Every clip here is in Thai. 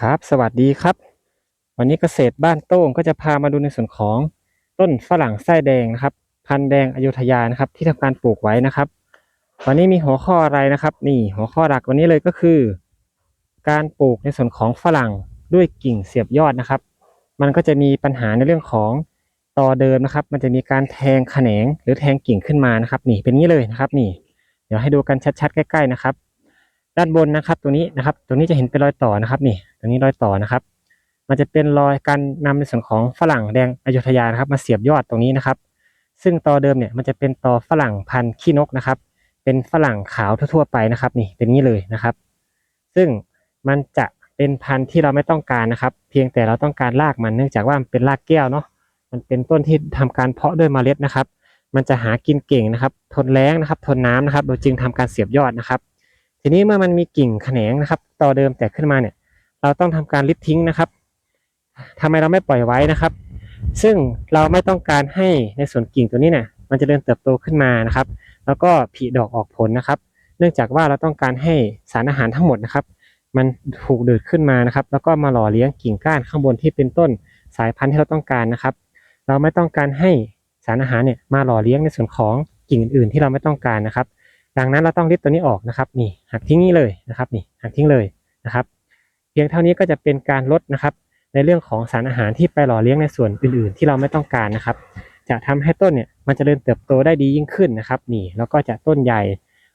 ครับ สวัสดีครับ วันนี้เกษตรบ้านโต้งก็จะพามาดูในส่วนของต้นฝรั่งไส้แดงนะครับ พันธุ์แดงอยุธยานะครับ ที่ทำการปลูกไว้นะครับ วันนี้มีหัวข้ออะไรนะครับ นี่หัวข้อหลักวันนี้เลยก็คือ การปลูกในส่วนของฝรั่งด้วยกิ่งเสียบยอดนะครับ มันก็จะมีปัญหาในเรื่องของต่อเดิมนะครับ มันจะมีการแทงแขนงหรือแทงกิ่งขึ้นมานะครับ นี่เป็นอย่างนี้เลยนะครับ นี่ เดี๋ยวให้ดูกันชัดๆ ใกล้ ๆ นะครับ ด้านบนนะครับ ตัวนี้นะครับ ตัวนี้จะเห็นเป็นรอยต่อนะครับ นี่ ตัวนี้รอยต่อนะครับ มันจะเป็นรอยการนำในส่วนของฝรั่งแดงอยุธยานะครับ มาเสียบยอดตรงนี้นะครับ ซึ่งตอเดิมเนี่ยมันจะเป็นตอฝรั่งพันธุ์ขี้นกนะครับ เป็นฝรั่งขาวทั่วๆไปนะครับ นี่เป็นนี้เลยนะครับ ซึ่งมันจะเป็นพันธุ์ที่เราไม่ต้องการนะครับ เพียงแต่เราต้องการรากมันเนื่องจากว่ามันเป็นรากแก้วเนาะมันเป็นต้นที่ทำการเพาะด้วยเมล็ดนะครับ มันจะหากินเก่งนะครับ ทนแล้งนะครับ ทนน้ำนะครับ โดยจึงทำการเสียบยอดนะครับ ทีนี้เมื่อมันมีกิ่งแขนงนะครับต่อเดิมแตกขึ้นมาเนี่ย เราต้องทำการริดทิ้งนะครับทำไมเราไม่ปล่อยไว้นะครับ ซึ่งเราไม่ต้องการให้ในส่วนกิ่งตัวนี้เนี่ยมันจะเริญเติบโตขึ้นมานะครับ แล้วก็ผลิดอกออกผลนะครับ เนื่องจากว่าเราต้องการให้สารอาหารทั้งหมดนะครับ มันถูกดูดขึ้นมานะครับ แล้วก็มาหล่อเลี้ยงกิ่งก้านข้างบนที่เป็นต้นสายพันธุ์ที่เราต้องการนะครับ เราไม่ต้องการให้สารอาหารเนี่ยมาหล่อเลี้ยงในส่วนของกิ่งอื่นๆที่เราไม่ต้องการนะครับ ดังนั้นเราต้องริดตัวนี้ออกนะครับนี่หักทิ้งนี่เลยนะครับนี่หักทิ้งเลยนะครับ เพียงเท่านี้ก็จะเป็นการลดนะครับในเรื่องของสารอาหารที่ไปหล่อเลี้ยงในส่วนอื่นๆ ที่เราไม่ต้องการนะครับ จะทำให้ต้นเนี่ยมันจเจริญเติบโตได้ดียิ่งขึ้นนะครับ นี่แล้วก็จะต้นใหญ่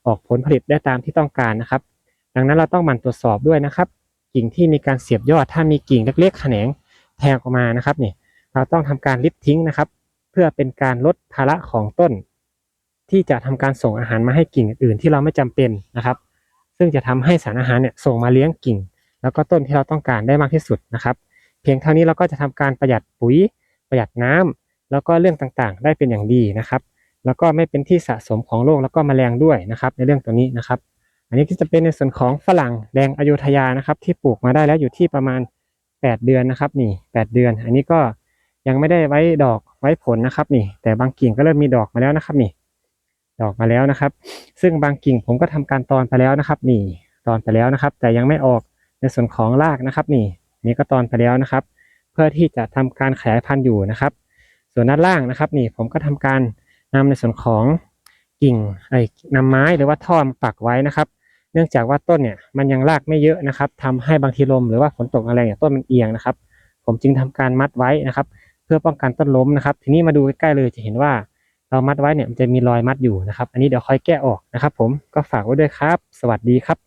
ออกผลผลิตได้ตามที่ต้องการนะครับ ดังนั้นเราต้องหมั่นตรวจสอบด้วยนะครับ กิ่งที่มีการเสียบยอดถ้ามีกิ่งเล็กๆแขนงแทงออกมานะครับนี่เราต้องทำการริดทิ้งนะครับ เพื่อเป็นการลดภาระของต้น ที่จะทำการส่งอาหารมาให้กิ่งอื่นที่เราไม่จำเป็นนะครับ ซึ่งจะทำให้สารอาหารเนี่ยส่งมาเลี้ยงกิ่ง แล้วก็ต้นที่เราต้องการได้มากที่สุดนะครับ เพียงเท่านี้เราก็จะทำการประหยัดปุ๋ย ประหยัดน้ำแล้วก็เรื่องต่างๆ ได้เป็นอย่างดีนะครับ แล้วก็ไม่เป็นที่สะสมของโรคแล้วก็แมลงด้วยนะครับ ในเรื่องตัวนี้นะครับ อันนี้ก็จะเป็นในส่วนของฝรั่งแดงอโยธยานะครับ ที่ปลูกมาได้แล้วอยู่ที่ประมาณ 8 เดือนนะครับนี่ 8 เดือน อันนี้ก็ยังไม่ได้ไว้ดอกไว้ผลนะครับนี่ แต่บางกิ่งก็เริ่มมีดอกมาแล้วนะครับนี่ ดอกมาแล้วนะครับ ซึ่งบางกิ่งผมก็ทำการตอนไปแล้วนะครับนี่ตอนไปแล้วนะครับ แต่ยังไม่ออกในส่วนของรากนะครับ นี่นี่ก็ตอนไปแล้วนะครับ เพื่อที่จะทำการขยายพันธุ์อยู่นะครับ ส่วนด้านล่างนะครับ นี่ผมก็ทำการนำในส่วนของกิ่งไอ้นำไม้หรือว่าท่อมาปักไว้นะครับ เนื่องจากว่าต้นเนี่ยมันยังรากไม่เยอะนะครับทำให้บางทีลมหรือว่าฝนตกแรเนี่ยต้นมันเอียงนะครับ ผมจึงทำการมัดไว้นะครับ เพื่อป้องกันต้นล้มนะครับ ทีนี้มาดูใกล้ๆเลยจะเห็นว่า เรามัดไว้เนี่ยมันจะมีรอยมัดอยู่นะครับ อันนี้เดี๋ยวค่อยแก้ออกนะครับ ผมก็ฝากไว้ด้วยครับ สวัสดีครับ